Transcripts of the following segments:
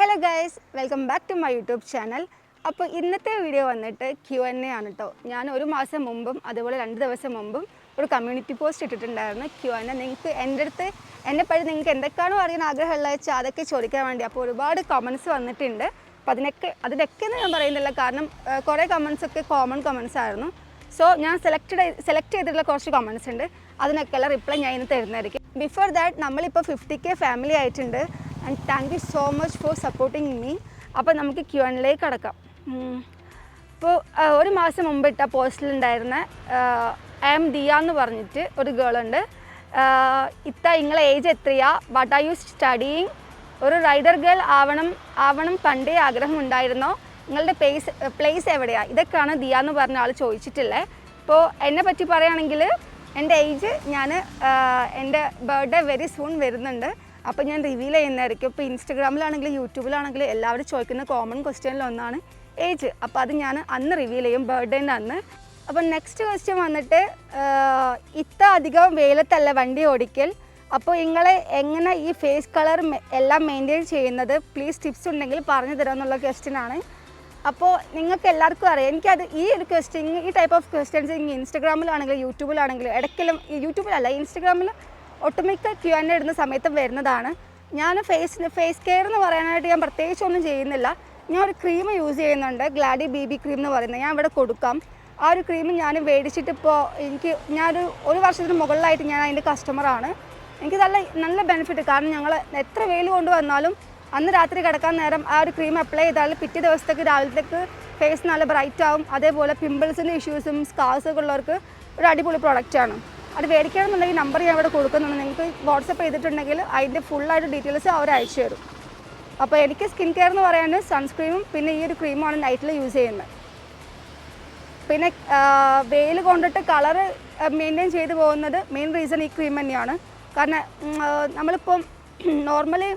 Hello guys welcome back to my YouTube channel അപ്പോൾ ഇന്നത്തെ video വന്നിട്ട് ക്യു എൻ എ ആണ് കേട്ടോ ഞാൻ ഒരു മാസം മുമ്പും അതുപോലെ രണ്ട് ദിവസം മുമ്പും ഒരു കമ്മ്യൂണിറ്റി പോസ്റ്റ് ഇട്ടിട്ടുണ്ടായിരുന്നു ക്യു എൻ എ നിങ്ങൾക്ക് എന്റെ അടുത്ത് എന്നെ പഴി നിങ്ങൾക്ക് എന്തൊക്കെയാണോ അറിയാൻ ആഗ്രഹമുള്ള വെച്ചാൽ അതൊക്കെ ചോദിക്കാൻ വേണ്ടി. അപ്പോൾ ഒരുപാട് കമൻസ് വന്നിട്ടുണ്ട്. അപ്പോൾ അതിനൊക്കെ അതിനൊക്കെ ഞാൻ പറയുന്നില്ല. കാരണം കുറേ കമൻസ് ഒക്കെ കോമൺ കമൻസ് ആയിരുന്നു. സോ ഞാൻ സെലക്റ്റഡ് സെലക്ട് ചെയ്തിട്ടുള്ള കുറച്ച് കമൻസ് ഉണ്ട്. അതിനൊക്കെയുള്ള റിപ്ലൈ ഞാൻ ഇന്ന് തരുന്നതായിരിക്കും. ബിഫോർ ദാറ്റ് നമ്മളിപ്പോൾ ഫിഫ്റ്റി കെ ഫാമിലി ആയിട്ടുണ്ട്. And thank you so much for supporting me അപ്പോൾ നമുക്ക് ക്യു എണിലേക്ക് കടക്കാം ഇപ്പോൾ ഒരു മാസം മുമ്പ് ഇട്ട പോസ്റ്റിലുണ്ടായിരുന്ന ഐ എം ദിയ എന്ന് പറഞ്ഞിട്ട് ഒരു ഗേളുണ്ട് ഇത്ത നിങ്ങളെ ഏജ് എത്രയാ? വാട്ട് ആർ യു സ്റ്റഡിയിങ് ഒരു റൈഡർ ഗേൾ ആവണം ആവണം പണ്ടേ ആഗ്രഹം ഉണ്ടായിരുന്നോ? നിങ്ങളുടെ പ്ലേസ് പ്ലേസ് എവിടെയാണ് ഇതൊക്കെയാണ് ദിയ എന്ന് പറഞ്ഞ ആൾ ചോദിച്ചിട്ടുള്ളത് ഇപ്പോൾ എന്നെ പറ്റി പറയുകയാണെങ്കിൽ എന്റെ ഏജ് ഞാൻ എന്റെ ബർത്ത്ഡേ വെരി സൂൺ വരുന്നുണ്ട്. അപ്പോൾ ഞാൻ റിവീൽ ചെയ്യുന്നതായിരിക്കും. ഇപ്പോൾ ഇൻസ്റ്റഗ്രാമിലാണെങ്കിലും യൂട്യൂബിലാണെങ്കിലും എല്ലാവരും ചോദിക്കുന്ന കോമൺ ക്വസ്റ്റ്യനിലൊന്നാണ് ഏജ് അപ്പോൾ അത് ഞാൻ അന്ന് റിവീൽ ചെയ്യും ബർത്ത്ഡേന്റെ അന്ന്. അപ്പം നെക്സ്റ്റ് ക്വസ്റ്റ്യൻ വന്നിട്ട് ഇത്ര അധികം വെയിലത്തല്ല വണ്ടി ഓടിക്കൽ. അപ്പോൾ നിങ്ങളെ എങ്ങനെ ഈ ഫേസ് കളർ എല്ലാം മെയിന്റെയിൻ ചെയ്യുന്നത്? പ്ലീസ് ടിപ്സ് ഉണ്ടെങ്കിൽ പറഞ്ഞു തരാമെന്നുള്ള ക്വസ്റ്റ്യൻ ആണ്. അപ്പോൾ നിങ്ങൾക്ക് എല്ലാവർക്കും അറിയാം എനിക്കത് ഈ ഒരു ക്വസ്റ്റ്യൻ ഈ ടൈപ്പ് ഓഫ് ക്വസ്റ്റ്യൻസ് ഇൻസ്റ്റഗ്രാമിലാണെങ്കിലും യൂട്യൂബിലാണെങ്കിലും ഇടയ്ക്കെല്ലാം യൂട്യൂബിലല്ല ഇൻസ്റ്റഗ്രാമിൽ ഒട്ടുമിക്ക ക്യു എൻ ഇടുന്ന സമയത്ത് വരുന്നതാണ്. ഞാൻ ഫേസ് ഫേസ് കെയർ എന്ന് പറയാനായിട്ട് ഞാൻ പ്രത്യേകിച്ച് ഒന്നും ചെയ്യുന്നില്ല. ഞാൻ ഒരു ക്രീം യൂസ് ചെയ്യുന്നുണ്ട്. ഗ്ലാഡി ബി ബി ക്രീം എന്ന് പറയുന്നത്. ഞാൻ ഇവിടെ കൊടുക്കാം. ആ ഒരു ക്രീം ഞാൻ മേടിച്ചിട്ട് ഇപ്പോൾ എനിക്ക് ഞാനൊരു ഒരു വർഷത്തിന് മുകളിലായിട്ട് ഞാൻ അതിന്റെ കസ്റ്റമറാണ് എനിക്ക് നല്ല നല്ല ബെനിഫിറ്റ് കാരണം ഞങ്ങൾ എത്ര വെയിൽ കൊണ്ടുവന്നാലും അന്ന് രാത്രി കിടക്കാൻ നേരം ആ ഒരു ക്രീം അപ്ലൈ ചെയ്താൽ പിറ്റേ ദിവസത്തേക്ക് രാവിലത്തേക്ക് ഫേസ് നല്ല ബ്രൈറ്റ് ആവും. അതേപോലെ പിമ്പിൾസിന്റെ ഇഷ്യൂസും സ്കാർസൊക്കെ ഉള്ളവർക്ക് ഒരു അടിപൊളി പ്രൊഡക്റ്റാണ് അത് മേടിക്കണമെന്നുണ്ടെങ്കിൽ നമ്പർ ഞാൻ ഇവിടെ കൊടുക്കുന്നുണ്ട്. നിങ്ങൾക്ക് വാട്സപ്പ് ചെയ്തിട്ടുണ്ടെങ്കിൽ അതിന്റെ ഫുള്ളായിട്ട് ഡീറ്റെയിൽസ് അവർ അയച്ചു തരും. അപ്പോൾ എനിക്ക് സ്കിൻ കെയർ എന്ന് പറയാൻ സൺസ്ക്രീമും പിന്നെ ഈ ഒരു ക്രീമാണ് നൈറ്റിൽ യൂസ് ചെയ്യുന്നത്. പിന്നെ വെയിൽ കൊണ്ടിട്ട് കളറ് മെയിന്റെയിൻ ചെയ്തു പോകുന്നത് മെയിൻ റീസൺ ഈ ക്രീം തന്നെയാണ്. കാരണം നമ്മളിപ്പം നോർമലി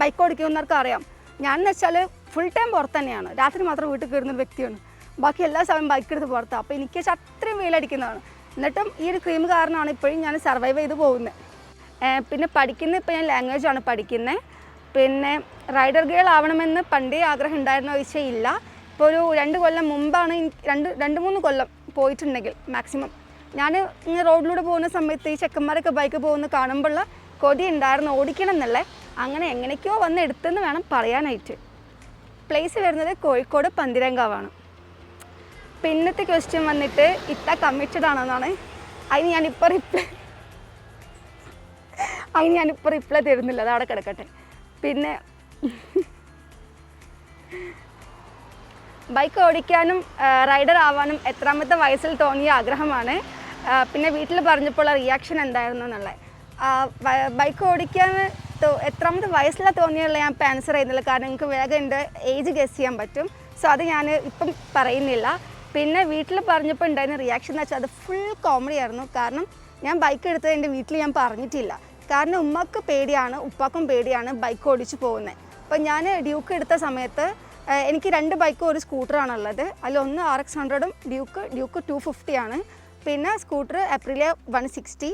ബൈക്ക് ഓടിക്കുന്നവർക്ക് അറിയാം. ഞാൻ എന്ന് വെച്ചാൽ ഫുൾ ടൈം പുറത്ത് തന്നെയാണ്. രാത്രി മാത്രം വീട്ടിൽ കയറുന്ന ഒരു വ്യക്തിയാണ്. ബാക്കി എല്ലാ സമയം ബൈക്ക് എടുത്ത് പുറത്താണ് അപ്പോൾ എനിക്ക് വെച്ചാൽ അത്രയും വെയിലടിക്കുന്നതാണ്. എന്നിട്ടും ഈ ഒരു ക്രീം കാരണമാണ് ഇപ്പോഴും ഞാൻ സർവൈവ് ചെയ്ത് പോകുന്നത്. പിന്നെ പഠിക്കുന്ന ഇപ്പോൾ ഞാൻ ലാംഗ്വേജ് ആണ് പഠിക്കുന്നത്. പിന്നെ റൈഡർ ഗേൾ ആവണമെന്ന് പണ്ടേ ആഗ്രഹം ഉണ്ടായിരുന്ന ഇല്ല. ഇപ്പോൾ ഒരു രണ്ട് കൊല്ലം മുമ്പാണ് രണ്ട് രണ്ട് മൂന്ന് കൊല്ലം പോയിട്ടുണ്ടെങ്കിൽ മാക്സിമം ഞാൻ ഇങ്ങനെ റോഡിലൂടെ പോകുന്ന സമയത്ത് ഈ ചെക്കന്മാരൊക്കെ ബൈക്ക് പോകുന്ന കാണുമ്പോഴുള്ള കൊതി ഉണ്ടായിരുന്നു ഓടിക്കണം എന്നല്ലേ അങ്ങനെ എങ്ങനെയൊക്കെയോ വന്ന് എടുത്തെന്ന് വേണം പറയാനായിട്ട്. പ്ലേസ് വരുന്നത് കോഴിക്കോട് പന്തിരങ്കാവാണ്. പിന്നത്തെ ക്വസ്റ്റ്യൻ വന്നിട്ട് ഇത്ത കമ്മിറ്റഡ് ആണെന്നാണ് അതിന് ഞാനിപ്പോൾ റിപ്ലൈ അതിന് ഞാനിപ്പോൾ റിപ്ലൈ തരുന്നില്ല. അത് അവിടെ കിടക്കട്ടെ. പിന്നെ ബൈക്ക് ഓടിക്കാനും റൈഡർ ആവാനും എത്രാമത്തെ വയസ്സിൽ തോന്നിയ ആഗ്രഹമാണ്. പിന്നെ വീട്ടിൽ പറഞ്ഞപ്പോൾ റിയാക്ഷൻ എന്തായിരുന്നു എന്നുള്ളത്. ബൈക്ക് ഓടിക്കാൻ എത്രാമത്തെ വയസ്സിലാണ് തോന്നിയുള്ള ഞാൻ ഇപ്പം ആൻസർ ചെയ്യുന്നില്ല. കാരണം എനിക്ക് വേഗം എന്റെ ഏജ് ഗസ് ചെയ്യാൻ പറ്റും. സോ അത് ഞാൻ ഇപ്പം പറയുന്നില്ല. പിന്നെ വീട്ടിൽ പറഞ്ഞപ്പോൾ ഉണ്ടായിരുന്ന റിയാക്ഷൻ എന്ന് വെച്ചാൽ അത് ഫുൾ കോമഡി ആയിരുന്നു. കാരണം ഞാൻ ബൈക്ക് എടുത്തത് എന്റെ വീട്ടിൽ ഞാൻ പറഞ്ഞിട്ടില്ല. കാരണം ഉമ്മക്ക് പേടിയാണ് ഉപ്പാക്കും പേടിയാണ് ബൈക്ക് ഓടിച്ചു പോകുന്നത് അപ്പോൾ ഞാൻ ഡ്യൂക്ക് എടുത്ത സമയത്ത് എനിക്ക് രണ്ട് ബൈക്കും ഒരു സ്കൂട്ടറാണ് ഉള്ളത്. ഒന്ന് ആർ എക്സ് ഹൺഡ്രഡും ഡ്യൂക്ക് ഡ്യൂക്ക് ടു ഫിഫ്റ്റി ആണ്. പിന്നെ സ്കൂട്ടർ എപ്രിലെ വൺ സിക്സ്റ്റി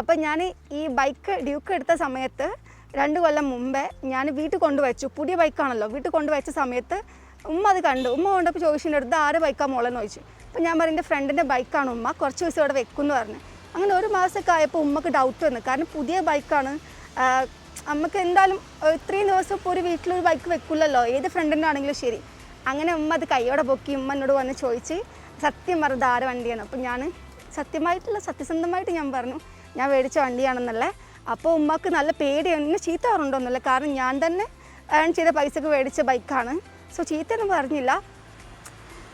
അപ്പോൾ ഞാൻ ഈ ബൈക്ക് ഡ്യൂക്ക് എടുത്ത സമയത്ത് രണ്ട് കൊല്ലം മുമ്പേ ഞാൻ വീട്ടിൽ കൊണ്ടുവച്ചു. പുതിയ ബൈക്കാണല്ലോ വീട്ടിൽ കൊണ്ടുവച്ച സമയത്ത് ഉമ്മ അത് കണ്ടു. ഉമ്മ കൊണ്ടപ്പോൾ ചോദിച്ചിന്റെ അടുത്ത് ആരുടെ ബൈക്കാണ് മോളെന്ന് ചോദിച്ചു. അപ്പോൾ ഞാൻ പറഞ്ഞു എന്റെ ഫ്രണ്ടിന്റെ ബൈക്കാണ് ഉമ്മ. കുറച്ച് ദിവസം ഇവിടെ വെക്കുമെന്ന് പറഞ്ഞു. അങ്ങനെ ഒരു മാസമൊക്കെ ആയപ്പോൾ ഉമ്മക്ക് ഡൗട്ട് വന്നു. കാരണം പുതിയ ബൈക്കാണ് നമുക്ക് എന്തായാലും ഇത്രയും ദിവസം ഇപ്പോൾ ഒരു വീട്ടിലൊരു ബൈക്ക് വെക്കില്ലല്ലോ ഏത് ഫ്രണ്ടിന്റെ ആണെങ്കിലും ശരി. അങ്ങനെ ഉമ്മ അത് കൈയോടെ പൊക്കി ഉമ്മ എന്നോട് വന്ന് ചോദിച്ച് സത്യം പറഞ്ഞത് ആരെ വണ്ടിയാണ്. അപ്പോൾ ഞാൻ സത്യമായിട്ടുള്ള സത്യസന്ധമായിട്ട് ഞാൻ പറഞ്ഞു ഞാൻ മേടിച്ച വണ്ടിയാണെന്നല്ലേ. അപ്പോൾ ഉമ്മക്ക് നല്ല പേടിയാണ്. എന്നെ ചീത്ത പറഞ്ഞിട്ടൊന്നുമില്ല. കാരണം ഞാൻ തന്നെ ഏൺ ചെയ്ത പൈസക്ക് മേടിച്ച ബൈക്കാണ് സോ ചീത്തയൊന്നും പറഞ്ഞില്ല.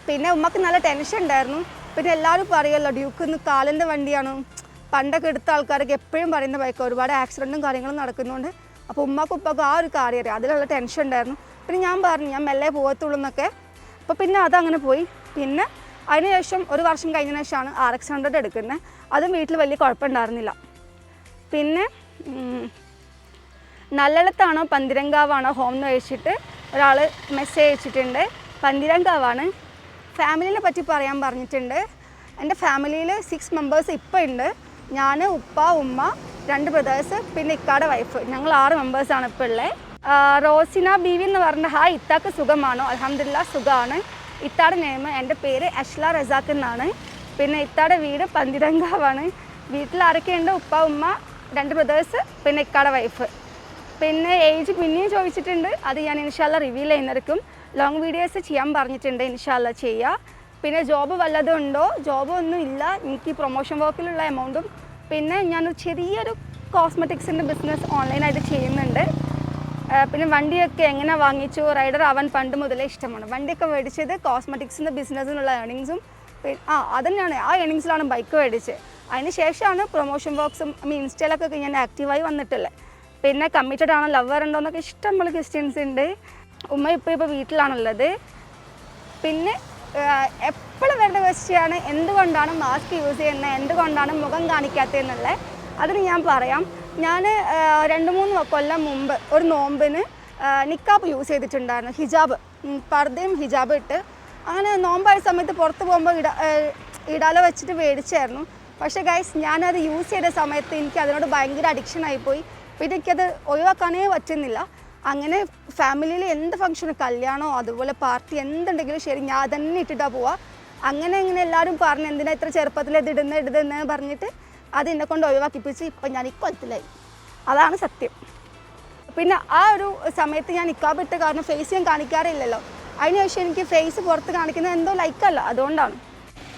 പിന്നെ ഉമ്മക്ക് നല്ല ടെൻഷൻ ഉണ്ടായിരുന്നു. പിന്നെ എല്ലാവരും പറയുമല്ലോ ഡ്യൂക്ക് കാലിന്റെ വണ്ടിയാണ്. പണ്ടൊക്കെ എടുത്ത ആൾക്കാരൊക്കെ എപ്പോഴും പറയുന്ന ബൈക്ക് ഒരുപാട് ആക്സിഡന്റും കാര്യങ്ങളും നടക്കുന്നുണ്ട്. അപ്പോൾ ഉമ്മക്കും ഉപ്പക്കും ആ ഒരു കാര്യം അറിയാം. അതിലുള്ള ടെൻഷൻ ഉണ്ടായിരുന്നു. പിന്നെ ഞാൻ പറഞ്ഞു ഞാൻ മെല്ലെ പോകത്തുള്ളൂ എന്നൊക്കെ. അപ്പോൾ പിന്നെ അതങ്ങനെ പോയി. പിന്നെ അതിനുശേഷം ഒരു വർഷം കഴിഞ്ഞതിന് ശേഷമാണ് ആർ എക്സ് ഹൺഡ്രഡ് എടുക്കുന്നത്. അതും വീട്ടിൽ വലിയ കുഴപ്പമുണ്ടായിരുന്നില്ല. പിന്നെ നല്ലിടത്താണോ പന്തിരങ്കാവാണോ ഹോം എന്ന് ചോദിച്ചിട്ട് ഒരാൾ മെസ്സേജ് അയച്ചിട്ടുണ്ട്. പന്തിരങ്കാവാണ്. ഫാമിലിനെ പറ്റി പറയാൻ പറഞ്ഞിട്ടുണ്ട്. എന്റെ ഫാമിലിയിൽ സിക്സ് മെമ്പേഴ്സ് ഇപ്പോൾ ഉണ്ട് ഞാൻ ഉപ്പ ഉമ്മ രണ്ട് ബ്രദേഴ്സ് പിന്നെ ഇക്കാടെ വൈഫ് ഞങ്ങൾ ആറ് മെമ്പേഴ്സാണ് ഇപ്പോൾ ഉള്ളത് റോസിന ബീവി എന്ന് പറഞ്ഞ ഹായ് ഇത്താക്ക് സുഖമാണോ? അലഹമില്ല സുഖമാണ് ഇത്താടെ നെയിം എന്റെ പേര് അഷ്ല റസാഖ് എന്നാണ്. പിന്നെ ഇത്താടെ വീട് പന്തിരങ്കാവാണ്. വീട്ടിൽ ആരൊക്കെയുണ്ട്? ഉപ്പ ഉമ്മ രണ്ട് ബ്രദേഴ്സ് പിന്നെ ഇക്കാടെ വൈഫ് പിന്നെ ഏജ് പിന്നെയും ചോദിച്ചിട്ടുണ്ട്. അത് ഞാൻ ഇൻഷാല്ല റിവീൽ ചെയ്യുന്നവർക്കും ലോങ് വീഡിയോസ് ചെയ്യാൻ പറഞ്ഞിട്ടുണ്ട് ഇൻഷാല്ല ചെയ്യുക പിന്നെ ജോബ് വല്ലതും ഉണ്ടോ? ജോബ് ഒന്നും ഇല്ല. എനിക്ക് പ്രൊമോഷൻ വർക്കിലുള്ള എമൗണ്ടും പിന്നെ ഞാനൊരു ചെറിയൊരു കോസ്മെറ്റിക്സിന്റെ ബിസിനസ് ഓൺലൈനായിട്ട് ചെയ്യുന്നുണ്ട്. പിന്നെ വണ്ടിയൊക്കെ എങ്ങനെ വാങ്ങിച്ചു? റൈഡർ അവൻ പണ്ട് മുതലേ ഇഷ്ടമാണ്. വണ്ടിയൊക്കെ മേടിച്ചത് കോസ്മെറ്റിക്സിന്റെ ബിസിനസ്സിനുള്ള ഏണിങ്സും ആ അതന്നെയാണ്. ആ ഏണിങ്സിലാണ് ബൈക്ക് മേടിച്ചത്. അതിന് ശേഷമാണ് പ്രൊമോഷൻ വർക്ക്സും മീൻ ഇൻസ്റ്റയിലൊക്കെ ഞാൻ ആക്റ്റീവായി വന്നിട്ടുള്ളത്. പിന്നെ കമ്മിറ്റഡ് ആണോ ലവർ ഉണ്ടോ എന്നൊക്കെ ഇഷ്ടം ഇഷ്ടംപോലെ ക്വസ്റ്റ്യൻസ് ഉണ്ട്. ഉമ്മ ഇപ്പോൾ ഇപ്പോൾ വീട്ടിലാണുള്ളത്. പിന്നെ എപ്പോഴും വരുന്ന ക്വസ്റ്റ്യാണ് എന്തുകൊണ്ടാണ് മാസ്ക് യൂസ് ചെയ്യുന്നത് എന്തുകൊണ്ടാണ് മുഖം കാണിക്കാത്തതെന്നുള്ളത് അതിന് ഞാൻ പറയാം. ഞാൻ രണ്ട് മൂന്ന് കൊല്ലം മുമ്പ് ഒരു നോമ്പിന് നിക്കാബ് യൂസ് ചെയ്തിട്ടുണ്ടായിരുന്നു ഹിജാബ്. പർദ്ദയും ഹിജാബ് ഇട്ട്. അങ്ങനെ നോമ്പായ സമയത്ത് പുറത്ത് പോകുമ്പോൾ ഇട ഇടാല വെച്ചിട്ട് മേടിച്ചായിരുന്നു പക്ഷേ ഗൈസ് ഞാനത് യൂസ് ചെയ്ത സമയത്ത് എനിക്ക് അതിനോട് ഭയങ്കര അഡിക്ഷൻ ആയിപ്പോയി. പിന്നെ അത് ഒഴിവാക്കാനേ പറ്റുന്നില്ല. അങ്ങനെ ഫാമിലിയിൽ എന്ത് ഫംഗ്ഷൻ കല്യാണോ അതുപോലെ പാർട്ടി എന്തുണ്ടെങ്കിലും ശരി ഞാൻ തന്നെ ഇട്ടിട്ടാണ് പോവാ. അങ്ങനെ ഇങ്ങനെ എല്ലാവരും പറഞ്ഞു എന്തിനാ ഇത്ര ചെറുപ്പത്തിൽ ഇത് ഇടുന്ന ഇടുന്നതെന്ന് പറഞ്ഞിട്ട് അത് എന്നെ കൊണ്ട് ഒഴിവാക്കിപ്പിച്ച് ഇപ്പം ഞാൻ ഇക്കൊല്ലത്തിലായി അതാണ് സത്യം. പിന്നെ ആ ഒരു സമയത്ത് ഞാൻ നിക്കാബ് ഇട്ട കാരണം ഫേസ് ഞാൻ കാണിക്കാറില്ലല്ലോ. അതിനുശേഷം എനിക്ക് ഫേസ് പുറത്ത് കാണിക്കുന്നത് എന്തോ ലൈക്കല്ല അതുകൊണ്ടാണ്.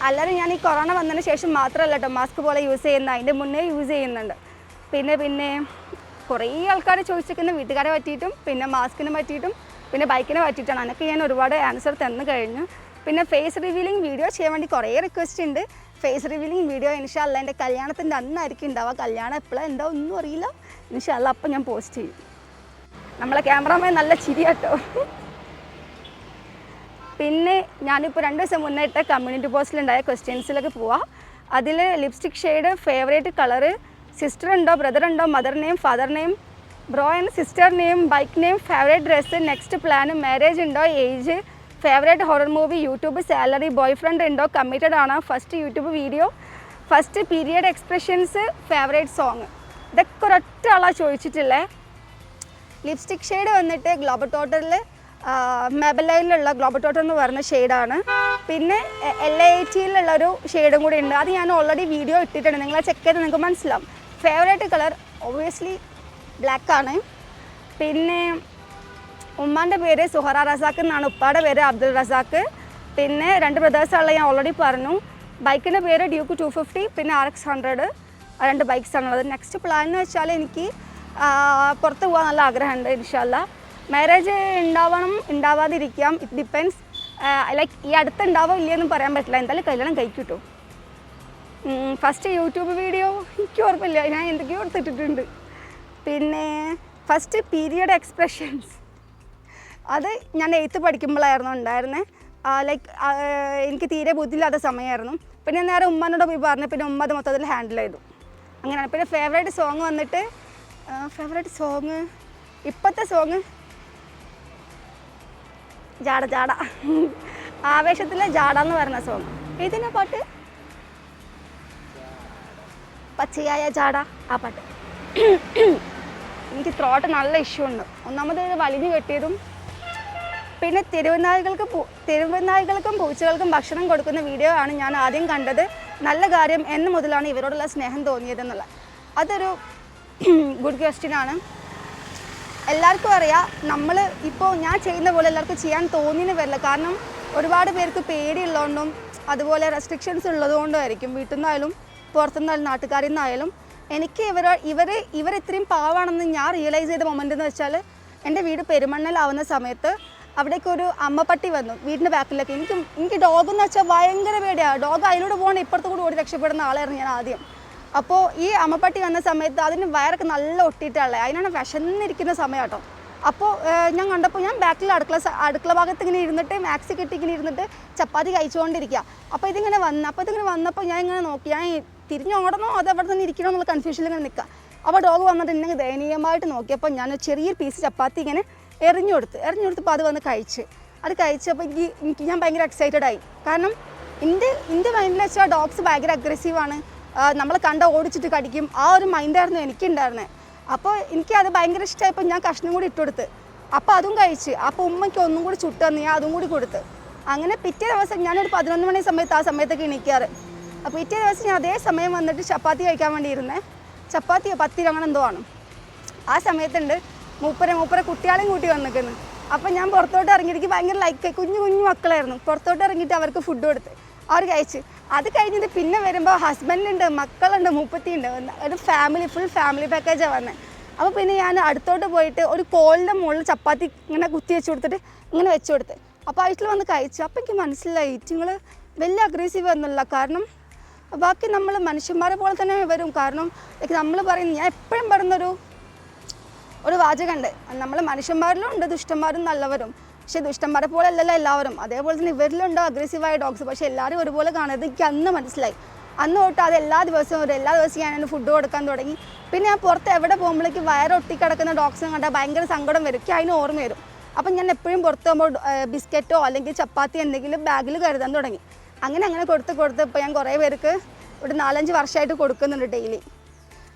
അല്ലാതെ ഞാൻ ഈ കൊറോണ വന്നതിന് ശേഷം മാത്രമല്ല കേട്ടോ മാസ്ക് പോലെ യൂസ് ചെയ്യുന്ന. അതിന്റെ മുന്നേ യൂസ് ചെയ്യുന്നുണ്ട്. പിന്നെ പിന്നെ കുറേ ആൾക്കാർ ചോദിച്ചിരിക്കുന്ന വീട്ടുകാരെ പറ്റിയിട്ടും പിന്നെ മാസ്കിനെ പറ്റിയിട്ടും പിന്നെ ബൈക്കിനെ പറ്റിയിട്ടാണ്. അതൊക്കെ ഞാൻ ഒരുപാട് ആൻസർ തന്നു കഴിഞ്ഞു. പിന്നെ ഫേസ് റിവീലിംഗ് വീഡിയോ ചെയ്യാൻ വേണ്ടി കുറേ റിക്വസ്റ്റ് ഉണ്ട്. ഫേസ് റിവീലിംഗ് വീഡിയോ ഇൻഷാല്ല എന്റെ കല്യാണത്തിന്റെ അന്നായിരിക്കും ഉണ്ടാവുക. കല്യാണം എപ്പോഴാണ് എന്താ ഒന്നും അറിയില്ല. ഇൻഷാല്ല അപ്പം ഞാൻ പോസ്റ്റ് ചെയ്യും. നമ്മളെ ക്യാമറമാൻ നല്ല ചിരിയാട്ടോ പിന്നെ ഞാനിപ്പോൾ രണ്ട് ദിവസം മുന്നേ ഇട്ട കമ്മ്യൂണിറ്റി പോസ്റ്റിലുണ്ടായ ക്വസ്റ്റ്യൻസിലൊക്കെ പോവാം. അതിൽ lipstick shade favourite colour sister ഉണ്ടോ ബ്രദർ ഉണ്ടോ mother name father name bro and sister name bike name favourite dress next plan marriage ഉണ്ടോ age favourite horror movie YouTube salary boyfriend ഉണ്ടോ കമ്മിറ്റഡ് ആണോ first YouTube video first period expressions favourite song ഇതൊക്കെ ഒരൊറ്റ ആളാണ് ചോദിച്ചിട്ടുള്ളത് lipstick shade വന്നിട്ട് global ടോട്ടലിൽ മെബലൈനിലുള്ള ഗ്ലോബൽ ടോട്ടൽ എന്ന് പറഞ്ഞ ഷെയ്ഡാണ് പിന്നെ എൽ ഐ ടിയിലുള്ള ഒരു ഷെയ്ഡും കൂടി ഉണ്ട്. അത് ഞാൻ ഓൾറെഡി വീഡിയോ ഇട്ടിട്ടുണ്ട്. നിങ്ങൾ ചെക്ക് ചെയ്ത് നിങ്ങൾക്ക് മനസ്സിലാവും. ഫേവറേറ്റ് കളർ ഒബ്വിയസ്ലി ബ്ലാക്ക് ആണ്. പിന്നെ ഉമ്മാന്റെ പേര് സുഹറ റസാഖ് എന്നാണ്. ഉപ്പാടെ പേര് അബ്ദുൾ റസാഖ് പിന്നെ രണ്ട് ബ്രദേഴ്സുള്ള ഞാൻ ഓൾറെഡി പറഞ്ഞു. ബൈക്കിന്റെ പേര് ഡ്യൂക്ക് ടു ഫിഫ്റ്റി പിന്നെ ആർ എക്സ് ഹൺഡ്രഡ് രണ്ട് ആണുള്ളത് നെക്സ്റ്റ് പ്ലാൻ എന്ന് വെച്ചാൽ എനിക്ക് പുറത്ത് പോകാൻ നല്ല ആഗ്രഹമുണ്ട് ഇൻഷാല്ല മാരേജ് ഉണ്ടാവണം ഉണ്ടാവാതിരിക്കാം. ഇറ്റ് ഡിപ്പെൻസ് ലൈക്ക് ഈ അടുത്ത് ഉണ്ടാവോ ഇല്ലയെന്നും പറയാൻ പറ്റില്ല. എന്തായാലും കല്യാണം കഴിക്കിട്ടു ഫസ്റ്റ് യൂട്യൂബ് വീഡിയോ എനിക്ക് ഓർമ്മയില്ല. ഞാൻ എന്തൊക്കെയോ എടുത്തിട്ടിട്ടുണ്ട്. പിന്നെ ഫസ്റ്റ് പീരിയഡ് എക്സ്പ്രഷൻസ് അത് ഞാൻ എയ്ത്ത് പഠിക്കുമ്പോഴായിരുന്നു ഉണ്ടായിരുന്നത് ലൈക്ക് എനിക്ക് തീരെ ബുദ്ധിയില്ലാത്ത സമയമായിരുന്നു. പിന്നെ നേരെ ഉമ്മനോട് പോയി പറഞ്ഞു പിന്നെ ഉമ്മ അത് മൊത്തത്തിൽ ഹാൻഡിൽ ചെയ്തു. അങ്ങനെയാണ്. പിന്നെ ഫേവറേറ്റ് സോങ് വന്നിട്ട് ഫേവറേറ്റ് സോങ് ഇപ്പോഴത്തെ സോങ് ജാട ജാട. ആവേശത്തിലെ ജാട എന്ന് പറയുന്ന സോങ് ഇതിന്റെ പാട്ട് പച്ചയായ ചാട ആ പാട്ട്. എനിക്ക് ത്രോട്ട് നല്ല ഇഷ്യൂ ഉണ്ട്. ഒന്നാമത് ഇത് വലിഞ്ഞു കെട്ടിയതും പിന്നെ തെരുവനായികൾക്ക് തെരുവുനായ്കൾക്കും പൂച്ചകൾക്കും ഭക്ഷണം കൊടുക്കുന്ന വീഡിയോ ആണ് ഞാൻ ആദ്യം കണ്ടത്. നല്ല കാര്യം എന്ന് മുതലാണ് ഇവരോടുള്ള സ്നേഹം തോന്നിയതെന്നുള്ളത് അതൊരു ഗുഡ് ക്വസ്റ്റ്യൻ ആണ്. എല്ലാവർക്കും അറിയാം നമ്മൾ ഇപ്പോൾ ഞാൻ ചെയ്യുന്ന പോലെ എല്ലാവർക്കും ചെയ്യാൻ തോന്നിയെന്ന് വരില്ല കാരണം ഒരുപാട് പേർക്ക് പേടിയുള്ളതുകൊണ്ടും അതുപോലെ റെസ്ട്രിക്ഷൻസ് ഉള്ളതുകൊണ്ടും ആയിരിക്കും. വീട്ടിൽ നിന്നായാലും പുറത്തുനിന്നായാലും നാട്ടുകാരിൽ നിന്നായാലും എനിക്ക് ഇവർ ഇവർ ഇത്രയും പാവാണെന്ന് ഞാൻ റിയലൈസ് ചെയ്ത മൊമെന്റ് എന്ന് വെച്ചാൽ എന്റെ വീട് പെരുമണ്ണലാവുന്ന സമയത്ത് അവിടേക്ക് ഒരു അമ്മപ്പട്ടി വന്നു വീടിന്റെ ബാക്കിലൊക്കെ എനിക്ക് എനിക്ക് ഡോഗ് എന്ന് വെച്ചാൽ ഭയങ്കര പേടിയാണ് ഡോഗ് അതിലൂടെ പോകണം ഇപ്പുറത്ത് കൂടി ഓടി രക്ഷപ്പെടുന്ന ആളായിരുന്നു ഞാൻ ആദ്യം. അപ്പോൾ ഈ അമ്മപ്പട്ടി വന്ന സമയത്ത് അതിന് വയറൊക്കെ നല്ല ഒട്ടിയിട്ടുള്ളത് അതിനാണ് വിശന്നിരിക്കുന്ന സമയം കേട്ടോ. അപ്പോൾ ഞാൻ കണ്ടപ്പോൾ ഞാൻ ബാക്കിൽ അടുക്കള അടുക്കള ഭാഗത്ത് ഇങ്ങനെ ഇരുന്നിട്ട് മാക്സി കിട്ടി ഇങ്ങനെ ഇരുന്നിട്ട് ചപ്പാത്തി കഴിച്ചുകൊണ്ടിരിക്കുക. അപ്പോൾ ഇതിങ്ങനെ വന്ന് അപ്പോൾ ഇതിങ്ങനെ വന്നപ്പോൾ ഞാൻ ഇങ്ങനെ നോക്കി ഞാൻ തിരിഞ്ഞോടണോ അത് അവിടെ തന്നെ ഇരിക്കണോ എന്നുള്ള കൺഫ്യൂഷനിൽ ഇങ്ങനെ നിൽക്കുക. അപ്പോൾ ഡോഗ് വന്നിട്ട് എന്നെ ദയനീയമായിട്ട് നോക്കിയപ്പോൾ ഞാൻ ചെറിയൊരു പീസ് ചപ്പാത്തി ഇങ്ങനെ എറിഞ്ഞു കൊടുത്ത് എറിഞ്ഞു കൊടുത്തപ്പോൾ അത് വന്ന് കഴിച്ച്. അത് കഴിച്ചപ്പോൾ എനിക്ക് ഞാൻ ഭയങ്കര എക്സൈറ്റഡ് ആയി. കാരണം എന്റെ എന്റെ മൈൻഡിൽ വെച്ചാൽ ഡോഗ്സ് ഭയങ്കര അഗ്രസീവാണ് നമ്മളെ കണ്ട ഓടിച്ചിട്ട് കടിക്കും. ആ ഒരു മൈൻഡായിരുന്നു എനിക്കുണ്ടായിരുന്നത്. അപ്പോൾ എനിക്ക് അത് ഭയങ്കര ഇഷ്ടമായപ്പോൾ ഞാൻ കഷ്ണം കൂടി ഇട്ട് കൊടുത്ത്. അപ്പോൾ അതും കഴിച്ച്. അപ്പോൾ ഉമ്മയ്ക്ക് ഒന്നും കൂടി ചുട്ടു തന്ന്. ഞാൻ അതും കൂടി കൊടുത്ത്. അങ്ങനെ പിറ്റേ ദിവസം ഞാനൊരു പതിനൊന്ന് മണി സമയത്ത് ആ സമയത്തൊക്കെ എണീക്കാറ്. അപ്പോൾ പിറ്റേ ദിവസം ഞാൻ അതേ സമയം വന്നിട്ട് ചപ്പാത്തി കഴിക്കാൻ വേണ്ടി ഇരുന്നേ ചപ്പാത്തിയോ പത്തിരി അങ്ങനെ എന്തോ ആണ്. ആ സമയത്തുണ്ട് മൂപ്പരെ മൂപ്പരെ കുട്ടികളെയും കൂട്ടി വന്നിക്കുന്നു. അപ്പം ഞാൻ പുറത്തോട്ട് ഇറങ്ങിയിട്ട് ഭയങ്കര ലൈക്ക് കുഞ്ഞു കുഞ്ഞു മക്കളായിരുന്നു. പുറത്തോട്ട് ഇറങ്ങിയിട്ട് അവർക്ക് ഫുഡ് കൊടുത്ത് അവർ കഴിച്ച്. അത് കഴിഞ്ഞിട്ട് പിന്നെ വരുമ്പോൾ ഹസ്ബൻഡുണ്ട് മക്കളുണ്ട് മുപ്പത്തിയുണ്ട്. ഒരു ഫാമിലി ഫുൾ ഫാമിലി പാക്കേജാണ് വന്നത് അപ്പോൾ പിന്നെ ഞാൻ അടുത്തോട്ട് പോയിട്ട് ഒരു കോളിന്റെ മുകളിൽ ചപ്പാത്തി ഇങ്ങനെ കുത്തി വെച്ച് കൊടുത്തിട്ട് ഇങ്ങനെ വെച്ച് കൊടുത്ത്. അപ്പോൾ വീട്ടിൽ വന്ന് കഴിച്ചു. അപ്പോൾ എനിക്ക് മനസ്സിലായി നിങ്ങൾ വലിയ അഗ്രസീവ് ഒന്നുമില്ല. കാരണം ബാക്കി നമ്മൾ മനുഷ്യന്മാരെ പോലെ തന്നെ വരും. കാരണം നമ്മൾ പറയുന്നത് ഞാൻ എപ്പോഴും പറയുന്നൊരു ഒരു വാചകമുണ്ട് നമ്മൾ മനുഷ്യന്മാരിലും ഉണ്ട് ദുഷ്ടന്മാരും നല്ലവരും. പക്ഷേ ദുഷ്ടന്മാരെ പോലെ അല്ലല്ലോ എല്ലാവരും. അതേപോലെ തന്നെ ഇവരിലുണ്ടോ അഗ്രസീവായ ഡോഗ്സ് പക്ഷേ എല്ലാവരും ഒരുപോലെ കാണരുത് എനിക്ക് അന്ന് മനസ്സിലായി. അന്ന് തൊട്ട് അത് എല്ലാ ദിവസവും ഒരു എല്ലാ ദിവസവും ഞാൻ അതിന് ഫുഡ് കൊടുക്കാൻ തുടങ്ങി. പിന്നെ ഞാൻ പുറത്ത് എവിടെ പോകുമ്പോഴേക്ക് വയറൊട്ടി കിടക്കുന്ന ഡോഗ്സിനെ കണ്ടാൽ ഭയങ്കര സങ്കടം വരും. എനിക്ക് അതിന് ഓർമ്മ വരും. അപ്പം ഞാൻ എപ്പോഴും പുറത്ത് പോകുമ്പോൾ ബിസ്ക്കറ്റോ അല്ലെങ്കിൽ ചപ്പാത്തി എന്തെങ്കിലും ബാഗിൽ കരുതാൻ തുടങ്ങി. അങ്ങനെ അങ്ങനെ കൊടുത്ത് കൊടുത്ത് ഇപ്പോൾ ഞാൻ കുറേ പേർക്ക് ഒരു നാലഞ്ച് വർഷമായിട്ട് കൊടുക്കുന്നുണ്ട് ഡെയിലി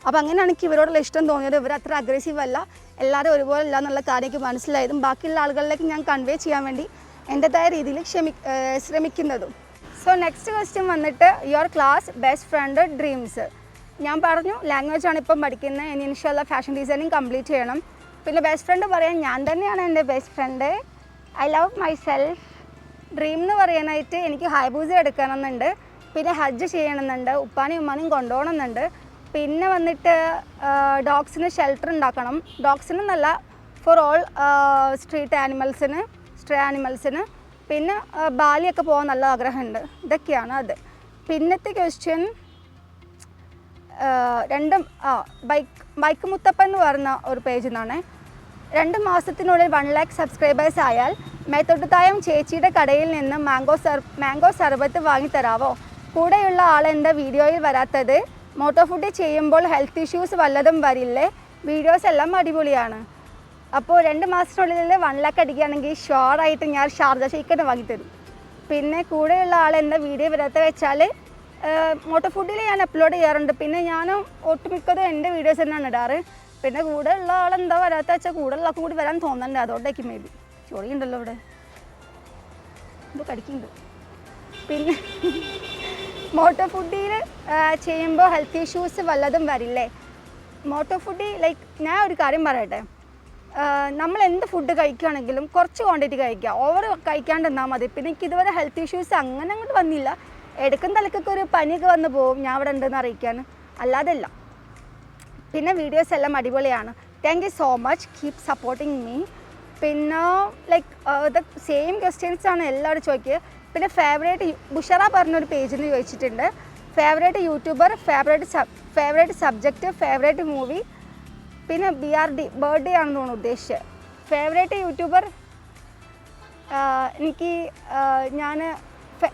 അപ്പോൾ അങ്ങനെയാണ് എനിക്ക് ഇവരോടുള്ള ഇഷ്ടം തോന്നിയത് ഇവർ അത്ര അഗ്രസീവ് അല്ല. എല്ലാവരും ഒരുപോലെ അല്ല എന്നുള്ള കാര്യം എനിക്ക് മനസ്സിലായതും ബാക്കിയുള്ള ആളുകളിലേക്ക് ഞാൻ കൺവേ ചെയ്യാൻ വേണ്ടി എന്റെതായ രീതിയിൽ ക്ഷമി ശ്രമിക്കുന്നതും. സോ നെക്സ്റ്റ് ക്വസ്റ്റ്യൻ വന്നിട്ട് your class best friend dreams ഞാൻ പറഞ്ഞു ലാംഗ്വേജ് ആണ് ഇപ്പം പഠിക്കുന്നത്. ഇനി ഇൻഷല്ല ഫാഷൻ ഡിസൈനിങ് കംപ്ലീറ്റ് ചെയ്യണം. പിന്നെ ബെസ്റ്റ് ഫ്രണ്ട് പറയാൻ ഞാൻ തന്നെയാണ് എന്റെ best friend I love myself dream എന്ന് പറയാനായിട്ട് എനിക്ക് ഹൈബൂസ എടുക്കണമെന്നുണ്ട്. പിന്നെ ഹജ്ജ് ചെയ്യണമെന്നുണ്ട്. ഉപ്പാനെയും ഉമ്മാനെയും കൊണ്ടുപോകണമെന്നുണ്ട് പിന്നെ വന്നിട്ട് ഡോഗ്സിന് ഷെൽട്ടർ ഉണ്ടാക്കണം. ഡോഗ്സിന് എന്നല്ല ഫോർ ഓൾ സ്ട്രീറ്റ് ആനിമൽസിന് സ്ട്രേ ആനിമൽസിന് പിന്നെ ബാലിയൊക്കെ പോകാൻ നല്ല ആഗ്രഹമുണ്ട്. ഇതൊക്കെയാണ് അത്. പിന്നത്തെ ക്വസ്റ്റ്യൻ രണ്ടും ആ ബൈക്ക് ബൈക്ക് മുത്തപ്പൻ എന്ന് പറയുന്ന ഒരു പേജിൽ നിന്നാണ് രണ്ട് മാസത്തിനുള്ളിൽ വൺ ലാക്ക് സബ്സ്ക്രൈബേഴ്സ് ആയാൽ മേത്തൊട്ടുതായം ചേച്ചിയുടെ കടയിൽ നിന്ന് മാംഗോ സർ മാംഗോ സർബത്ത് വാങ്ങിത്തരാവോ കൂടെയുള്ള ആൾ എന്റെ വീഡിയോയിൽ വരാത്തത്? മോട്ടോ ഫുഡ് ചെയ്യുമ്പോൾ ഹെൽത്ത് ഇഷ്യൂസ് വല്ലതും വരില്ലേ? വീഡിയോസ് എല്ലാം അടിപൊളിയാണ്. അപ്പോൾ രണ്ട് മാസത്തിനുള്ളിൽ വൺ ലാക്ക് അടിക്കുകയാണെങ്കിൽ ഷുവറായിട്ട് ഞാൻ ഷാർജ ഷെയ്ക്കന്നെ വാങ്ങിത്തരും പിന്നെ കൂടെയുള്ള ആൾ എന്റെ വീഡിയോ വരാത്ത വെച്ചാൽ മോട്ടോ ഫുഡിൽ ഞാൻ അപ്ലോഡ് ചെയ്യാറുണ്ട്. പിന്നെ ഞാനും ഒട്ടുമിക്കതും എന്റെ വീഡിയോസ് തന്നെയാണ് ഇടാറ്. പിന്നെ കൂടെ ഉള്ള ആളെന്താ വരാത്ത വെച്ചാൽ കൂടെ ഉള്ള കൂടി വരാൻ തോന്നണ്ട? അതുകൊണ്ടേക്കും മേ ബി ചൊറിയുണ്ടല്ലോ ഇവിടെ. എന്തോ കടിക്കുന്നുണ്ട്. പിന്നെ മോട്ടോ ഫുഡിൽ ചെയ്യുമ്പോൾ ഹെൽത്ത് ഇഷ്യൂസ് വല്ലതും വരില്ലേ? മോട്ടോ ഫുഡി ലൈക്ക് ഞാൻ ഒരു കാര്യം പറയട്ടെ? നമ്മൾ എന്ത് ഫുഡ് കഴിക്കുകയാണെങ്കിലും കുറച്ച് ക്വാണ്ടിറ്റി കഴിക്കുക ഓവർ കഴിക്കാണ്ട് എന്നാൽ മതി. പിന്നെ എനിക്ക് ഇതുവരെ ഹെൽത്ത് ഇഷ്യൂസ് അങ്ങനെ അങ്ങോട്ട് വന്നില്ല. എടുക്കുന്ന തലക്കൊക്കെ ഒരു പനിയൊക്കെ വന്ന് പോകും. ഞാൻ അവിടെ ഉണ്ടെന്ന് അറിയിക്കാൻ അല്ലാതെ അല്ല. പിന്നെ വീഡിയോസ് എല്ലാം അടിപൊളിയാണ്. Thank you so much keep supporting me പിന്നെ ലൈക്ക് ഇത് സെയിം ക്വസ്റ്റ്യൻസ് ആണ് എല്ലാവരും ചോദിക്കുക. പിന്നെ ഫേവറേറ്റ് ബുഷറ പറഞ്ഞൊരു പേജിൽ നിന്ന് ചോദിച്ചിട്ടുണ്ട്. Favourite YouTuber favourite sub favourite subject favourite movie പിന്നെ ബി ആർ ഡി ബർത്ത്ഡേ ആണെന്ന് തോന്നുന്നു ഉദ്ദേശിച്ചത് ഫേവറേറ്റ് യൂട്യൂബർ എനിക്ക് ഞാൻ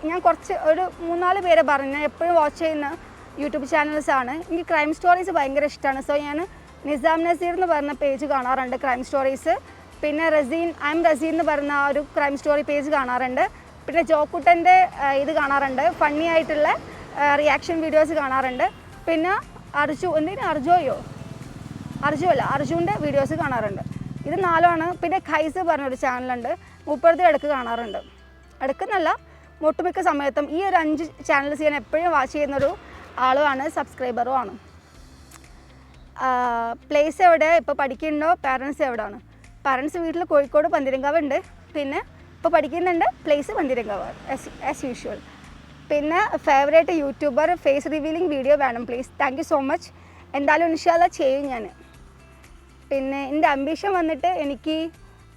ഞാൻ കുറച്ച് ഒരു മൂന്നാൽ പേരെ പറഞ്ഞു. ഞാൻ എപ്പോഴും വാച്ച് ചെയ്യുന്ന യൂട്യൂബ് ചാനൽസ് ആണ്. എനിക്ക് ക്രൈം സ്റ്റോറീസ് ഭയങ്കര ഇഷ്ടമാണ് സോ ഞാൻ നിസാം നസീർ എന്ന് പറഞ്ഞ പേജ് കാണാറുണ്ട് ക്രൈം സ്റ്റോറീസ് പിന്നെ റസീൻ ഐ എം റസീൻ എന്ന് പറയുന്ന ആ ഒരു ക്രൈം സ്റ്റോറി പേജ് കാണാറുണ്ട്. പിന്നെ ജോക്കുട്ടന്റെ ഇത് കാണാറുണ്ട്. ഫണ്ണി ആയിട്ടുള്ള റിയാക്ഷൻ വീഡിയോസ് കാണാറുണ്ട്. പിന്നെ അർജു എന്തെങ്കിലും അർജോയോ? അർജു അല്ല അർജുന്റെ വീഡിയോസ് കാണാറുണ്ട്. ഇത് നാലുമാണ്. പിന്നെ ഖൈസ് പറഞ്ഞൊരു ചാനലുണ്ട് മുപ്പത് ഇടയ്ക്ക് കാണാറുണ്ട്. ഇടക്കെന്നല്ല ഒട്ടുമിക്ക സമയത്തും ഈ ഒരു അഞ്ച് ചാനൽസ് ഞാൻ എപ്പോഴും വാച്ച് ചെയ്യുന്നൊരു ആളുമാണ് സബ്സ്ക്രൈബറും ആണ്. പ്ലേസ് എവിടെ ഇപ്പോൾ പഠിക്കുന്നുണ്ടോ പാരൻസ് എവിടെയാണ് പാരൻസ് വീട്ടിൽ കോഴിക്കോട് പന്തിരങ്കാവ് ഉണ്ട്. പിന്നെ ഇപ്പോൾ പഠിക്കുന്നുണ്ട് പ്ലേസ് പന്തിരങ്കാവ് ആസ് യൂഷ്വൽ പിന്നെ favourite YouTuber face revealing video വേണം please thank you so much എന്തായാലും ഇൻഷാല്ല ചെയ്യും ഞാൻ പിന്നെ എന്റെ അംബിഷൻ വന്നിട്ട് എനിക്ക്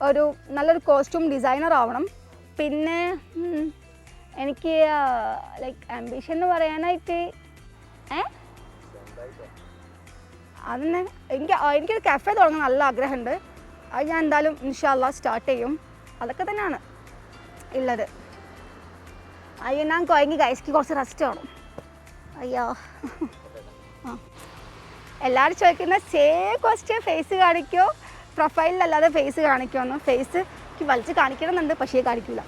ഒരു നല്ലൊരു കോസ്റ്റ്യൂം ഡിസൈനർ ആവണം. പിന്നെ എനിക്ക് ലൈക്ക് അംബിഷൻ എന്ന് പറയാനായിട്ട് ഏ? അതന്നെ. എനിക്ക് എനിക്കൊരു കഫേ തുടങ്ങാൻ നല്ല ആഗ്രഹമുണ്ട്. അത് ഞാൻ എന്തായാലും ഇൻഷാല്ല സ്റ്റാർട്ട് ചെയ്യും. അതൊക്കെ തന്നെയാണ് ഉള്ളത്. അയ്യോ ഞാൻ കുഴങ്ങി കഴിച്ചിക്ക് കുറച്ച് റെസ്റ്റ് വേണം. അയ്യോ. ആ. എല്ലാവരും ചോദിക്കുന്ന സെയിം ക്വസ്റ്റ്യൻ ഫേസ് കാണിക്കോ. പ്രൊഫൈലിലല്ലാതെ ഫേസ് കാണിക്കുമെന്ന് ഫേസ് എനിക്ക് വലിച്ച് കാണിക്കണമെന്നുണ്ട് പക്ഷേ കാണിക്കില്ല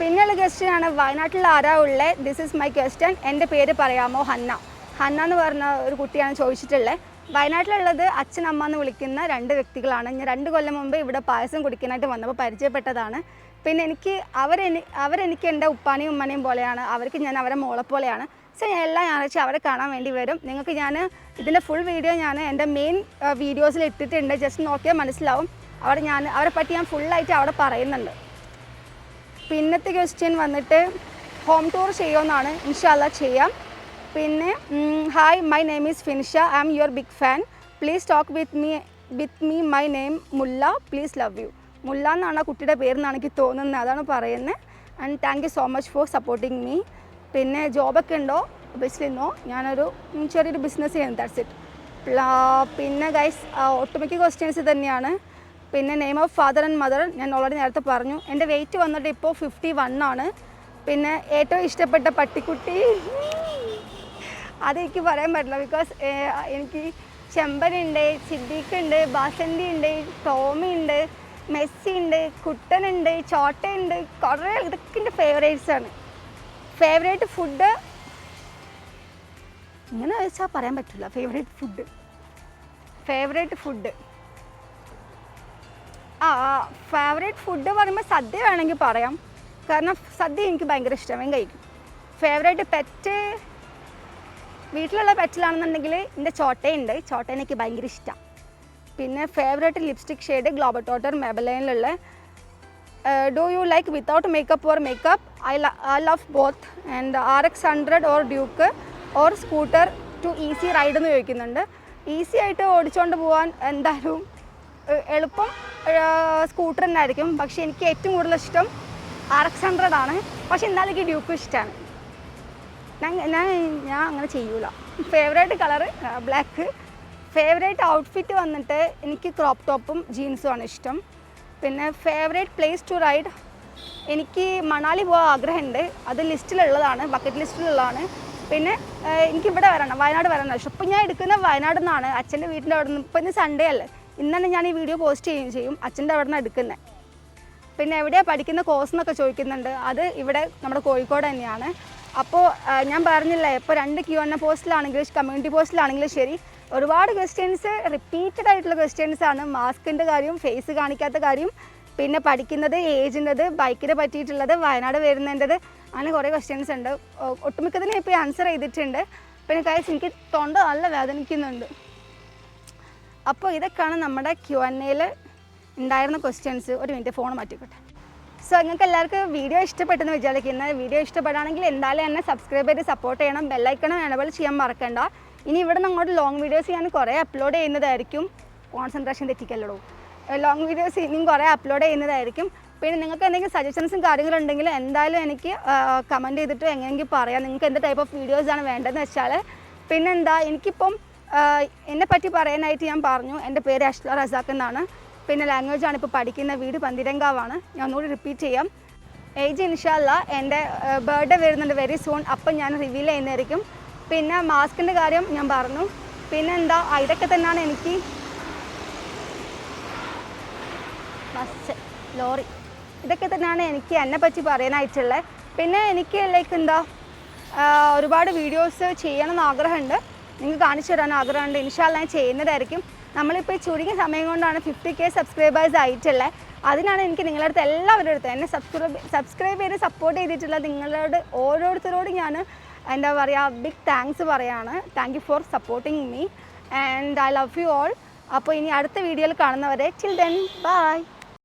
പിന്നെയുള്ള ക്വസ്റ്റ്യൻ ആണ് വയനാട്ടിൽ ആരാ ഉള്ളത് ദിസ് ഇസ് മൈ ക്വസ്റ്റ്യൻ എന്റെ പേര് പറയാമോ? ഹന്ന. ഹന്ന എന്ന് പറഞ്ഞ ഒരു കുട്ടിയാണ് ചോദിച്ചിട്ടുള്ളത് വയനാട്ടിലുള്ളത് അച്ഛൻ അമ്മ എന്ന് വിളിക്കുന്ന രണ്ട് വ്യക്തികളാണ്. ഞാൻ രണ്ട് കൊല്ലം മുമ്പ് ഇവിടെ പായസം കുടിക്കാനായിട്ട് വന്നപ്പോൾ പരിചയപ്പെട്ടതാണ്. പിന്നെ എനിക്ക് അവരെനി അവരെനിക്ക് എന്റെ ഉപ്പാനെയും ഉമ്മനെയും പോലെയാണ്. അവർക്ക് ഞാൻ അവരെ മോളെ പോലെയാണ്. സോ ഞാൻ എല്ലാ ഞായറാഴ്ച അവരെ കാണാൻ വേണ്ടി വരും. നിങ്ങൾക്ക് ഞാൻ ഇതിന്റെ ഫുൾ വീഡിയോ ഞാൻ എന്റെ മെയിൻ വീഡിയോസിൽ ഇട്ടിട്ടുണ്ട്. ജസ്റ്റ് നോക്കിയാൽ മനസ്സിലാവും. അവിടെ ഞാൻ അവരെ പറ്റി ഞാൻ ഫുള്ളായിട്ട് അവിടെ പറയുന്നുണ്ട്. പിന്നത്തെ ക്വസ്റ്റ്യൻ വന്നിട്ട് ഹോം ടൂർ ചെയ്യുമെന്നാണ്. ഇൻഷാല്ല ചെയ്യാം. പിന്നെ hi my name is Finisha I am your big fan please talk with me with me my name Mulla. Please love you Mulla എന്നാണ് ആ കുട്ടിയുടെ പേരെന്നാണ് എനിക്ക് തോന്നുന്നത്. അതാണ് പറയുന്നത് and thank you so much for supporting me പിന്നെ ജോബൊക്കെ ഉണ്ടോ? ഒബിയസ്ലി നോ ഞാനൊരു ചെറിയൊരു ബിസിനസ് ചെയ്യുന്നു. ദാറ്റ്സ് ഇറ്റ് പിന്നെ ഗൈസ് ഒട്ടുമിക്ക ക്വസ്റ്റ്യൻസ് തന്നെയാണ്. പിന്നെ name of father and mother ഞാൻ ഓൾറെഡി നേരത്തെ പറഞ്ഞു. എന്റെ വെയിറ്റ് വന്നിട്ട് ഇപ്പോൾ ഫിഫ്റ്റി വൺ ആണ്. പിന്നെ ഏറ്റവും ഇഷ്ടപ്പെട്ട പട്ടിക്കുട്ടി. അതെനിക്ക് പറയാൻ പറ്റില്ല. ബിക്കോസ് എനിക്ക് ചെമ്പനുണ്ട് സിദ്ദീഖ് ഉണ്ട് ബാസന്തി ഉണ്ട് ടോമി ഉണ്ട് മെസ്സി ഉണ്ട് കുട്ടനുണ്ട് ചോട്ടയുണ്ട്. കുറേ ഇതൊക്കെ എന്റെ ഫേവറേറ്റ്സ് ആണ്. ഫേവറേറ്റ് ഫുഡ് ഇങ്ങനെ വെച്ചാൽ പറയാൻ പറ്റില്ല. ഫേവറേറ്റ് ഫുഡ് ഫേവറേറ്റ് ഫുഡ് ആ ഫേവറേറ്റ് ഫുഡ് പറയുമ്പോൾ സദ്യ വേണമെങ്കിൽ പറയാം. കാരണം സദ്യ എനിക്ക് ഭയങ്കര ഇഷ്ടമാണ് കഴിക്കും. ഫേവറേറ്റ് പെറ്റ് വീട്ടിലുള്ള പെറ്റിലാണെന്നുണ്ടെങ്കിൽ എന്റെ ചോട്ടയുണ്ട്. ചോട്ട എനിക്ക് ഭയങ്കര ഇഷ്ടമാണ് പിന്നെ favourite lipstick shade global total മെബലൈനിലുള്ള do you like without makeup or makeup I I love both and R X hundred or Duke or scooter to easy ride എന്ന് ചോദിക്കുന്നുണ്ട്. ഈസി ആയിട്ട് ഓടിച്ചുകൊണ്ട് പോകാൻ എന്തായാലും എളുപ്പം. സ്കൂട്ടർ തന്നെയായിരിക്കും. പക്ഷേ എനിക്ക് ഏറ്റവും കൂടുതൽ ഇഷ്ടം ആർ എക്സ് ഹൺഡ്രഡ് ആണ് പക്ഷേ എന്നാലും എനിക്ക് ഡ്യൂക്ക് ഇഷ്ടമാണ് ഞാൻ ഞാൻ ഞാൻ അങ്ങനെ ചെയ്യൂല. Favourite colour black favourite outfit വന്നിട്ട് എനിക്ക് ക്രോപ്പ് ടോപ്പും ജീൻസും ആണ് ഇഷ്ടം. പിന്നെ ഫേവറേറ്റ് പ്ലേസ് ടു റൈഡ് എനിക്ക് മണാലി പോകാൻ ആഗ്രഹമുണ്ട്. അത് ലിസ്റ്റിലുള്ളതാണ് ബക്കറ്റ് ലിസ്റ്റിലുള്ളതാണ്. പിന്നെ എനിക്ക് ഇവിടെ വരണം വയനാട് വരണം. ഇഷ്ടം ഇപ്പം ഞാൻ എടുക്കുന്ന വയനാട് നിന്നാണ്. അച്ഛന്റെ വീട്ടിന്റെ അവിടെ നിന്ന് ഇപ്പം ഇന്ന് സൺഡേ അല്ലേ? ഇന്നാണ് ഞാൻ ഈ വീഡിയോ പോസ്റ്റ് ചെയ്യുകയും ചെയ്യും. അച്ഛന്റെ അവിടെ നിന്ന് എടുക്കുന്നത് പിന്നെ എവിടെയാണ് പഠിക്കുന്ന കോഴ്സ് എന്നൊക്കെ ചോദിക്കുന്നുണ്ട്. അത് ഇവിടെ നമ്മുടെ കോഴിക്കോട് തന്നെയാണ്. അപ്പോൾ ഞാൻ പറഞ്ഞില്ലേ ഇപ്പോൾ രണ്ട് ക്യു എൻ എ പോസ്റ്റിലാണെങ്കിലും കമ്മ്യൂണിറ്റി പോസ്റ്റിലാണെങ്കിലും ശരി ഒരുപാട് ക്വസ്റ്റ്യൻസ് റിപ്പീറ്റഡ് ആയിട്ടുള്ള ക്വസ്റ്റ്യൻസ് ആണ്. മാസ്കിന്റെ കാര്യം ഫേസ് കാണിക്കാത്ത കാര്യം പിന്നെ പഠിക്കുന്നത് ഏജിന്റെത് ബൈക്കിനെ പറ്റിയിട്ടുള്ളത് വയനാട് വരുന്നതിന്റെത് അങ്ങനെ കുറേ ക്വസ്റ്റ്യൻസ് ഉണ്ട്. ഒട്ടുമിക്കതിനെ ഇപ്പോൾ ആൻസർ ചെയ്തിട്ടുണ്ട്. പിന്നെ കാര്യം എനിക്ക് തൊണ്ട നല്ല വേദനിക്കുന്നുണ്ട്. അപ്പോൾ ഇതൊക്കെയാണ് നമ്മുടെ ക്യു എൻ എയിൽ ഉണ്ടായിരുന്ന ക്വസ്റ്റ്യൻസ് ഒരു മിനിറ്റ് ഫോൺ മാറ്റിക്കോട്ടെ. സോ നിങ്ങൾക്ക് എല്ലാവർക്കും വീഡിയോ ഇഷ്ടപ്പെട്ടെന്ന് വിചാരിക്കുന്നത് വീഡിയോ ഇഷ്ടപ്പെടുകയാണെങ്കിൽ എന്തായാലും എന്നെ സബ്സ്ക്രൈബ് ചെയ്ത് സപ്പോർട്ട് ചെയ്യണം. ബെല്ലൈക്കണം എനബിൾ ചെയ്യാൻ മറക്കണ്ട. ഇനി ഇവിടെ അങ്ങോട്ട് ലോങ് വീഡിയോസ് ഞാൻ കുറേ അപ്ലോഡ് ചെയ്യുന്നതായിരിക്കും. കോൺസെൻട്രേഷൻ തെറ്റിക്കല്ലോ ലോങ് വീഡിയോസ് ഇനിയും കുറേ അപ്ലോഡ് ചെയ്യുന്നതായിരിക്കും. പിന്നെ നിങ്ങൾക്ക് എന്തെങ്കിലും സജഷൻസും കാര്യങ്ങളുണ്ടെങ്കിൽ എന്തായാലും എനിക്ക് കമന്റ് ചെയ്തിട്ട് എങ്ങനെയെങ്കിലും പറയാം. നിങ്ങൾക്ക് എന്ത് ടൈപ്പ് ഓഫ് വീഡിയോസാണ് വേണ്ടതെന്ന് വെച്ചാൽ പിന്നെന്താ എനിക്കിപ്പം എന്നെ പറ്റി പറയാനായിട്ട് ഞാൻ പറഞ്ഞു. എന്റെ പേര് അഷ്ല റസാഖ് എന്നാണ്. പിന്നെ ലാംഗ്വേജ് ആണ് ഇപ്പോൾ പഠിക്കുന്ന വീട് പന്തിരങ്കാവാണ്. ഞാൻ ഒന്നുകൂടി റിപ്പീറ്റ് ചെയ്യാം. ഏജ് ഇൻഷാല്ല എന്റെ ബർത്ത്ഡേ വരുന്നുണ്ട് വെരി സൂൺ അപ്പം ഞാൻ റിവീൽ ചെയ്യുന്നതായിരിക്കും. പിന്നെ മാസ്കിന്റെ കാര്യം ഞാൻ പറഞ്ഞു. പിന്നെ എന്താ ഇതൊക്കെ തന്നെയാണ് എനിക്ക്. Bus lorry. ഇതൊക്കെ തന്നെയാണ് എനിക്ക് എന്നെ പറ്റി പറയാനായിട്ടുള്ളത്. പിന്നെ എനിക്ക് ലൈക്ക് എന്താ ഒരുപാട് വീഡിയോസ് ചെയ്യണം എന്ന് ആഗ്രഹമുണ്ട്. നിങ്ങൾക്ക് കാണിച്ചു തരാൻ ആഗ്രഹമുണ്ട്. ഇൻഷാല്ല ഞാൻ ചെയ്യുന്നതായിരിക്കും. നമ്മളിപ്പോൾ ചുരുങ്ങിയ സമയം കൊണ്ടാണ് ഫിഫ്റ്റി കെ സബ്സ്ക്രൈബേഴ്സ് ആയിട്ടുള്ളത് അതിനാണ് എനിക്ക് നിങ്ങളുടെ അടുത്ത് എല്ലാവരുടെ അടുത്ത് എന്നെ സബ്സ്ക്രൈബ് സബ്സ്ക്രൈബ് ചെയ്ത് സപ്പോർട്ട് ചെയ്തിട്ടുള്ള നിങ്ങളോട് ഓരോരുത്തരോടും ഞാൻ എന്താ പറയുക ബിഗ് താങ്ക്സ് പറയാണ്. Thank you for supporting me and I love you all അപ്പോൾ ഇനി അടുത്ത വീഡിയോയിൽ കാണുന്നവരെ ചിൽ ദെൻ ബൈ